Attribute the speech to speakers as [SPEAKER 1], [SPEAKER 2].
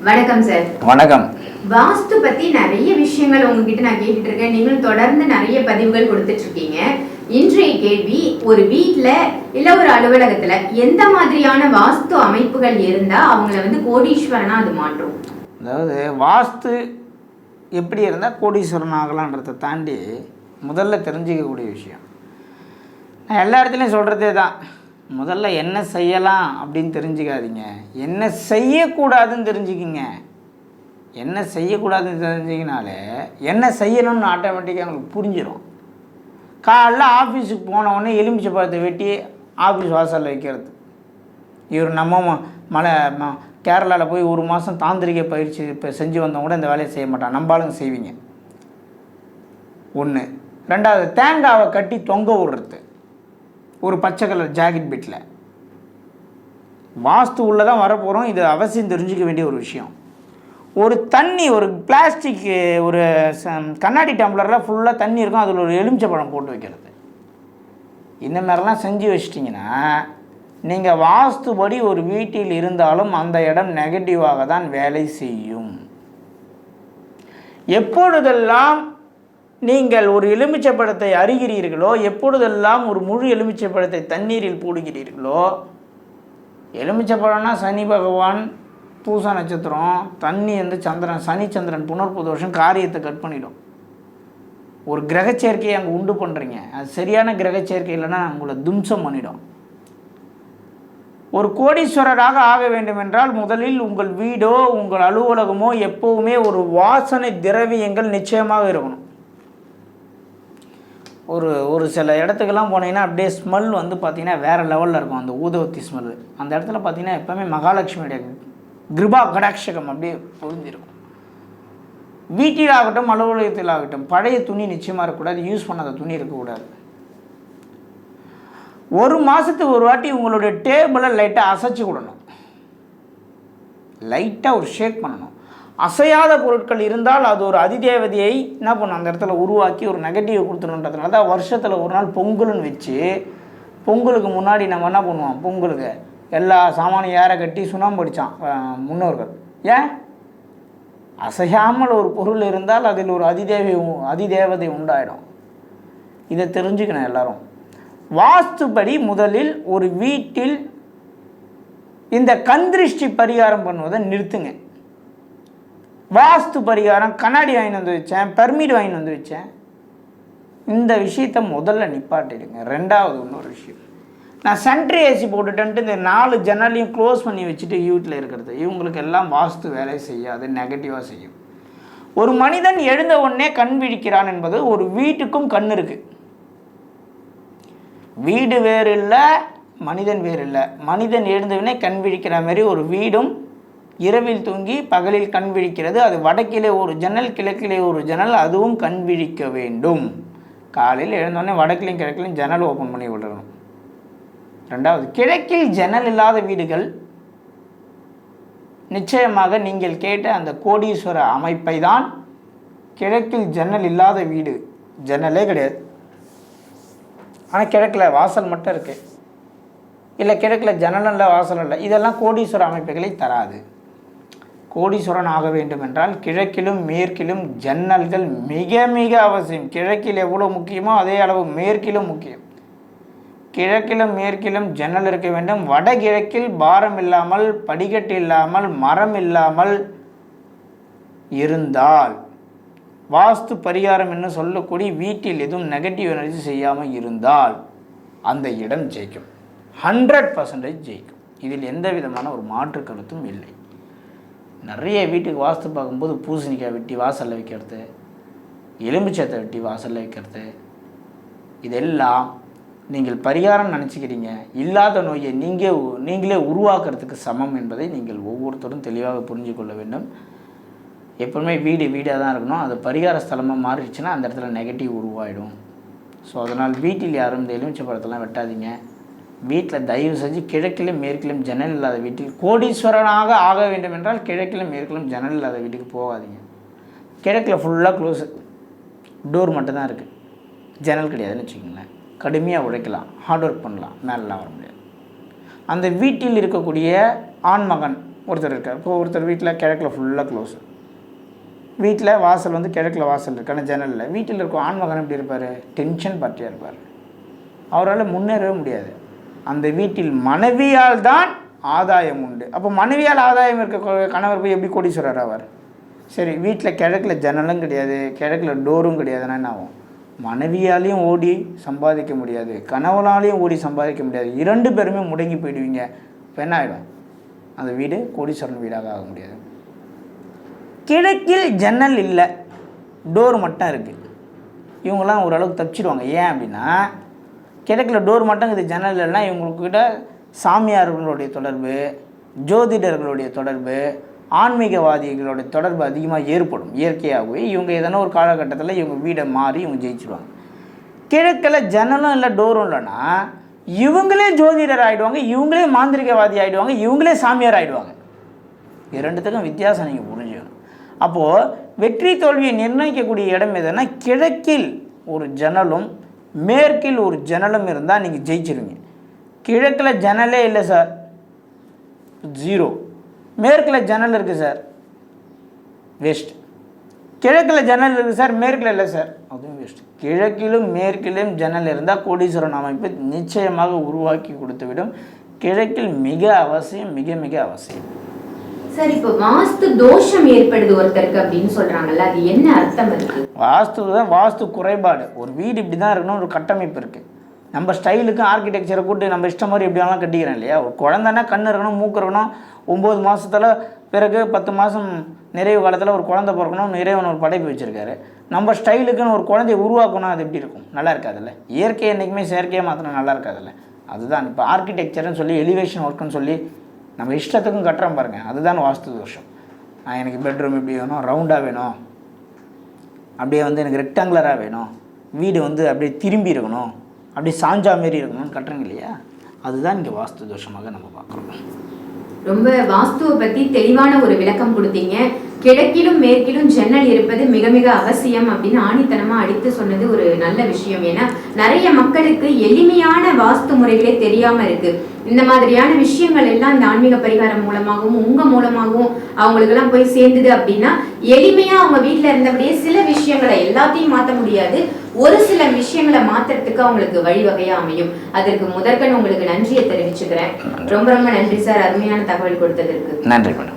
[SPEAKER 1] வணக்கம் சார்
[SPEAKER 2] வணக்கம்.
[SPEAKER 1] வாஸ்து பத்தி நிறைய விஷயங்கள் உங்ககிட்ட நான் கேட்டுட்டு இருக்கேன் நீங்களும் தொடர்ந்து நிறைய பதிவுகள் கொடுத்துட்டு இருக்கீங்க இன்றைய கேள்வி ஒரு வீட்ல இல்ல ஒரு அலுவலகத்துல எந்த மாதிரியான வாஸ்து அமைப்புகள் இருந்தா அவங்கள வந்து கோடீஸ்வரனா அது மாற்றும்?
[SPEAKER 2] அதாவது வாஸ்து எப்படி இருந்தால் கோடீஸ்வரன் ஆகலான்றதை தாண்டி முதல்ல தெரிஞ்சிக்கக்கூடிய விஷயம். நான் எல்லா இடத்துலையும் சொல்கிறதே தான் முதல்ல என்ன செய்யலாம் அப்படின்னு தெரிஞ்சுக்காதீங்க. என்ன செய்யக்கூடாதுன்னு தெரிஞ்சுக்கிங்க. என்ன செய்யக்கூடாதுன்னு தெரிஞ்சிக்கினாலே என்ன செய்யணும்னு ஆட்டோமேட்டிக்காக உங்களுக்கு புரிஞ்சிடும் காலைல ஆஃபீஸுக்கு போனவுடனே எலுமிச்சை பழத்தை வெட்டி ஆஃபீஸ் வாசலில் வைக்கிறது. இவர் நம்ம ம- மலை ம கேரளாவில் போய் ஒரு மாதம் தாந்திரிக பயிற்சி இப்போ செஞ்சு வந்தவங்க கூட இந்த வேலையை செய்ய மாட்டான். நம்பாளுங்க செய்வீங்க. ஒன்று ரெண்டாவது தேங்காவை கட்டி தொங்க விடுறது. ஒரு பச்சை கலர் ஜாக்கெட் பிட்டில். வாஸ்து உள்ளே தான் வரப்போகிறோம் இது அவசியம் தெரிஞ்சுக்க வேண்டிய ஒரு விஷயம். ஒரு தண்ணி ஒரு பிளாஸ்டிக் ஒரு ச- கண்ணாடி டம்ளரில் ஃபுல்லாக தண்ணி இருக்கும். அதில் ஒரு எலுமிச்சை பழம் போட்டு வைக்கிறது. இந்த மாதிரிலாம் செஞ்சு வச்சிட்டிங்கன்னா நீங்கள் வாஸ்துபடி ஒரு வீட்டில் இருந்தாலும் அந்த இடம் நெகட்டிவாக தான் வேலை செய்யும். எப்பொழுதெல்லாம் நீங்கள் ஒரு எலுமிச்சை பழத்தை அறிகிறீர்களோ எப்பொழுதெல்லாம் ஒரு முழு எலுமிச்சை பழத்தை தண்ணீரில் போடுகிறீர்களோ எலுமிச்சை பழம்னா சனி பகவான் பூச நட்சத்திரம் தண்ணி வந்து சந்திரன் சனி சந்திரன் புனர்பு காரியத்தை கட் பண்ணிடும். ஒரு கிரக சேர்க்கையை அங்கே உண்டு பண்ணுறீங்க அது சரியான கிரக சேர்க்கை இல்லைன்னா உங்களை தும்சம் பண்ணிடும். ஒரு கோடீஸ்வரராக ஆக வேண்டுமென்றால் முதலில் உங்கள் வீடோ உங்கள் அலுவலகமோ எப்போவுமே ஒரு வாசனை திரவியங்கள் நிச்சயமாக இருக்கணும். ஒரு ஒரு சில இடத்துக்கெல்லாம் போனீங்கன்னா அப்படியே ஸ்மெல் வந்து பார்த்தீங்கன்னா வேறு லெவலில் இருக்கும் அந்த ஊதவத்தி ஸ்மெல் அந்த இடத்துல பார்த்தீங்கன்னா எப்போவுமே மகாலட்சுமியுடைய கிருபா கடாட்சகம் அப்படியே பொருந்திருக்கும் வீட்டில் ஆகட்டும் அலுவலகத்தில் ஆகட்டும் பழைய துணி நிச்சயமாக இருக்கக்கூடாது யூஸ் பண்ணாத துணி இருக்கக்கூடாது. ஒரு மாதத்துக்கு ஒரு வாட்டி உங்களுடைய டேபிளை லைட்டாக அசைச்சு விடணும் லைட்டாக ஒரு ஷேக் பண்ணணும். அசையாத பொருட்கள் இருந்தால் அது ஒரு அதிதேவதையை என்ன பண்ணும்? அந்த இடத்துல உருவாக்கி ஒரு நெகட்டிவ் கொடுத்துணுன்றதுனால தான் வருஷத்தில் ஒரு நாள் பொங்கல்னு வச்சு பொங்கலுக்கு முன்னாடி நம்ம என்ன பண்ணுவோம்? பொங்கலுக்கு எல்லா சாமானும் ஏற கட்டி சுண்ணாம்பு அடித்தான் முன்னோர்கள். ஏன்? அசையாமல் ஒரு பொருள் இருந்தால் அதில் ஒரு அதிதேவை உ- அதிதேவதை உண்டாயிடும். இதை தெரிஞ்சுக்கணும் எல்லாரும். வாஸ்துபடி முதலில் ஒரு வீட்டில் இந்த கந்திருஷ்டி பரிகாரம் பண்ணுவதை நிறுத்துங்க. வாஸ்து பரிகாரம் கண்ணாடி வாங்கிட்டு வந்து வச்சேன் பெர்மிட் வாங்கிட்டு வந்து வச்சேன். இந்த விஷயத்தை முதல்ல நிப்பாட்டிடுங்க. ரெண்டாவது இன்னொரு விஷயம். நான் சென்ட்ரி ஏசி போட்டுட்டேன்ட்டு இந்த நாலு ஜன்னலையும் க்ளோஸ் பண்ணி வச்சுட்டு வீட்டில் இருக்கிறது. இவங்களுக்கு எல்லாம் வாஸ்து வேலை செய்யாது நெகட்டிவாக செய்யும். ஒரு மனிதன் எழுந்த உடனே கண் விழிக்கிறான் என்பது ஒரு வீட்டுக்கும் கண் இருக்குது வீடு வேறு இல்லை மனிதன் வேறு இல்லை. மனிதன் எழுந்தவுடனே கண் விழிக்கிற மாதிரி ஒரு வீடும் இரவில் தூங்கி பகலில் கண் விழிக்கிறது. அது வடக்கிலே ஒரு ஜன்னல் கிழக்கிலே ஒரு ஜன்னல் அதுவும் கண் விழிக்க வேண்டும். காலையில் எழுந்தோடனே வடக்கிலையும் கிழக்கிலையும் ஜன்னல் ஓப்பன் பண்ணி விடணும். ரெண்டாவது கிழக்கில் ஜன்னல் இல்லாத வீடுகள் நிச்சயமாக நீங்கள் கேட்ட அந்த கோடீஸ்வர அமைப்பை தான் கிழக்கில் ஜன்னல் இல்லாத வீடு. ஜன்னலே கிடையாது. ஆனால் கிழக்கில் வாசல் மட்டும் இருக்குது இல்லை கிழக்கில் ஜன்னல் இல்லை வாசல் இல்லை. இதெல்லாம் கோடீஸ்வர அமைப்புகளை தராது. கோடீஸ்வரன் ஆக வேண்டும் என்றால் கிழக்கிலும் மேற்கிலும் ஜன்னல்கள் மிக மிக அவசியம். கிழக்கில் எவ்வளோ முக்கியமோ அதே அளவு மேற்கிலும் முக்கியம். கிழக்கிலும் மேற்கிலும் ஜன்னல் இருக்க வேண்டும். வடகிழக்கில் பாரம் இல்லாமல் படிக்கட்டு இல்லாமல் மரம் இல்லாமல் இருந்தால். வாஸ்து பரிகாரம் என்று சொல்லக்கூடிய வீட்டில் எதுவும் நெகட்டிவ் எனர்ஜி செய்யாமல் இருந்தால் அந்த இடம் ஜெயிக்கும். ஹண்ட்ரட் பர்சன்டேஜ் ஜெயிக்கும். இதில் எந்த விதமான ஒரு மாற்று கருத்தும் இல்லை. நிறைய வீட்டுக்கு வாஸ்து பார்க்கும்போது பூசணிக்காய் வெட்டி வாசலில் வைக்கிறது எலும்புச்சத்தை வெட்டி வாசலில் வைக்கிறது. இதெல்லாம் நீங்கள் பரிகாரம் நினச்சிக்கிறீங்க. இல்லாத நோயை நீங்கள் நீங்களே உருவாக்குறதுக்கு சமம் என்பதை நீங்கள் ஒவ்வொருத்தரும் தெளிவாக புரிஞ்சு கொள்ள வேண்டும். எப்பவுமே வீடு வீடாக தான் இருக்கணும். அது பரிகார ஸ்தலமாக மாறிடுச்சுன்னா அந்த இடத்துல நெகட்டிவ் உருவாயிடும். ஸோ அதனால் வீட்டில் யாரும் இந்த எலுமிச்சை பழத்தெல்லாம் வெட்டாதீங்க. வீட்டில் தயவு செஞ்சு கிழக்கிலும் மேற்கிலும் ஜன்னல் இல்லாத வீட்டில் கோடீஸ்வரனாக ஆக வேண்டும் என்றால் கிழக்கிலும் மேற்கிலும் ஜன்னல் இல்லாத வீட்டுக்கு போகாதீங்க. கிழக்கில் ஃபுல்லாக க்ளோஸு டோர் மட்டும்தான் இருக்குது ஜன்னல் கிடையாதுன்னு வச்சுக்கோங்களேன். கடுமையாக உழைக்கலாம் ஹார்ட் ஒர்க் பண்ணலாம். மேலெலாம் வர முடியாது. அந்த வீட்டில் இருக்கக்கூடிய ஆண் மகன் ஒருத்தர் இருக்கார். இப்போ ஒருத்தர் வீட்டில் கிழக்கில் ஃபுல்லாக க்ளோஸ் வீட்டில் வாசல் வந்து கிழக்கில் வாசல் இருக்கான ஜன்னலில். வீட்டில் இருக்க ஆண்மகன் எப்படி இருப்பார்? டென்ஷன் பார்ட்டியாக இருப்பார். அவரால் முன்னேறவே முடியாது. அந்த வீட்டில் மனைவியால் தான் ஆதாயம் உண்டு. அப்போ மனைவியால் ஆதாயம் இருக்க கணவர் போய் எப்படி கோடீஸ்வரர் ஆவார்? சரி வீட்டில் கிழக்கில் ஜன்னலும் கிடையாது கிழக்கில் டோரும் கிடையாதுன்னா என்ன ஆகும்? மனைவியாலையும் ஓடி சம்பாதிக்க முடியாது கணவனாலையும் ஓடி சம்பாதிக்க முடியாது. இரண்டு பேருமே முடங்கி போயிடுவீங்க. பெண்ணாயிடும் ஆகிடும் அந்த வீடு கோடீஸ்வரன் வீடாக ஆக முடியாது. கிழக்கில் ஜன்னல் இல்லை டோர் மட்டும் இருக்குது இவங்களாம் ஓரளவுக்கு தப்பிச்சிடுவாங்க. ஏன் அப்படின்னா கிழக்கில் டோர் மட்டும் இருக்குது ஜன்னல் இல்லைன்னா இவங்கக்கிட்ட சாமியார்களுடைய தொடர்பு ஜோதிடர்களுடைய தொடர்பு ஆன்மீகவாதிகளுடைய தொடர்பு அதிகமாக ஏற்படும். இயற்கையாகவே இவங்க எதனா ஒரு காலகட்டத்தில் இவங்க வீடை மாறி இவங்க ஜெயிச்சிருவாங்க. கிழக்கில் ஜன்னலும் இல்லை டோரும் இல்லைன்னா இவங்களே ஜோதிடர் ஆகிடுவாங்க இவங்களே மாந்திரிகவாதி ஆகிடுவாங்க இவங்களே சாமியார் ஆகிடுவாங்க இரண்டுத்துக்கும் வித்தியாசம் நீங்கள் புரிஞ்சுக்கணும். அப்போது வெற்றி தோல்வியை நிர்ணயிக்கக்கூடிய இடம் எதுன்னா கிழக்கில் ஒரு ஜன்னலும் மேற்கில் ஒரு ஜன்னலும் இருந்தால் நீங்கள் ஜெயிச்சிருவீங்க. கிழக்கில் ஜன்னலே இல்லை சார். ஜீரோ மேற்கில் ஜன்னல் இருக்குது சார். வேஸ்ட் கிழக்கில் ஜன்னல் இருக்குது சார். மேற்கில் இல்லை சார். அதுவும் வேஸ்ட் கிழக்கிலும் மேற்கிலும் ஜன்னல் இருந்தால் கோடீஸ்வரன் அமைப்பு நிச்சயமாக உருவாக்கி கொடுத்துவிடும். கிழக்கில் மிக அவசியம் மிக மிக அவசியம்.
[SPEAKER 1] சார் இப்போ வாஸ்து தோஷம் ஏற்படுது ஒருத்தருக்கு அப்படின்னு சொல்றாங்கல்ல அது என்ன அர்த்தம் இருக்கு
[SPEAKER 2] வாஸ்து தான் வாஸ்து குறைபாடு. ஒரு வீடு இப்படி தான் இருக்கணும் ஒரு கட்டமைப்பு இருக்குது நம்ம ஸ்டைலுக்கு ஆர்கிடெக்சரை கூட்டு நம்ம இஷ்டம் மாதிரி எப்படி வேணாலும் கட்டிக்கிறோம் இல்லையா? ஒரு குழந்தைன்னா கண் இருக்கணும் மூக்கு இருக்கணும் ஒம்பது மாதத்தில் பிறகு பத்து மாதம் நிறைவு காலத்தில் ஒரு குழந்தை பிறக்கணும் நிறைவன் ஒரு படைப்பு வச்சுருக்காரு. நம்ம ஸ்டைலுக்குன்னு ஒரு குழந்தைய உருவாக்கணும் அது எப்படி இருக்கும்? நல்லா இருக்காதுல்ல? இயற்கை என்றைக்குமே செயற்கையாக மாற்றினா நல்லா இருக்காதுல்ல? அதுதான். இப்போ ஆர்கிடெக்சர்னு சொல்லி எலிவேஷன் ஒர்க்குன்னு சொல்லி நம்ம இஷ்டத்துக்கும் கட்டுறோம் பாருங்கள் அதுதான் வாஸ்து தோஷம். நான் எனக்கு பெட்ரூம் இப்படி வேணும் ரவுண்டாக வேணும். அப்படியே வந்து எனக்கு ரெக்டாங்குலராக வேணும். வீடு வந்து அப்படியே திரும்பி இருக்கணும். அப்படியே சாஞ்சா மாரி இருக்கணும்னு கட்டுறீங்க இல்லையா? அதுதான் இங்கே வாஸ்து தோஷமாக நம்ம பார்க்குறோம்.
[SPEAKER 1] ரொம்ப வாஸ்துவை பற்றி தெளிவான ஒரு விளக்கம் கொடுத்தீங்க. கிழக்கிலும் மேற்கிலும் ஜன்னல் இருப்பது மிக மிக அவசியம் அப்படின்னு ஆணித்தனமாக அடித்து சொன்னது ஒரு நல்ல விஷயம். ஏன்னா நிறைய மக்களுக்கு எளிமையான வாஸ்து முறைகளே தெரியாமல் இருக்குது இந்த மாதிரியான விஷயங்கள் எல்லாம் இந்த ஆன்மீக பரிகாரம் மூலமாகவும் உங்க மூலமாகவும் அவங்களுக்கு எல்லாம் போய் சேர்ந்தது அப்படின்னா எளிமையா அவங்க வீட்டுல இருந்தபடியே சில விஷயங்களை எல்லாத்தையும் மாத்த முடியாது. ஒரு சில விஷயங்களை மாத்துறதுக்கு அவங்களுக்கு வழிவகையா அமையும். அதற்கு முதற்கண் உங்களுக்கு நன்றியை தெரிவிச்சுக்கிறேன். ரொம்ப ரொம்ப நன்றி சார். அருமையான தகவல் கொடுத்ததற்கு.
[SPEAKER 2] நன்றி மேடம்.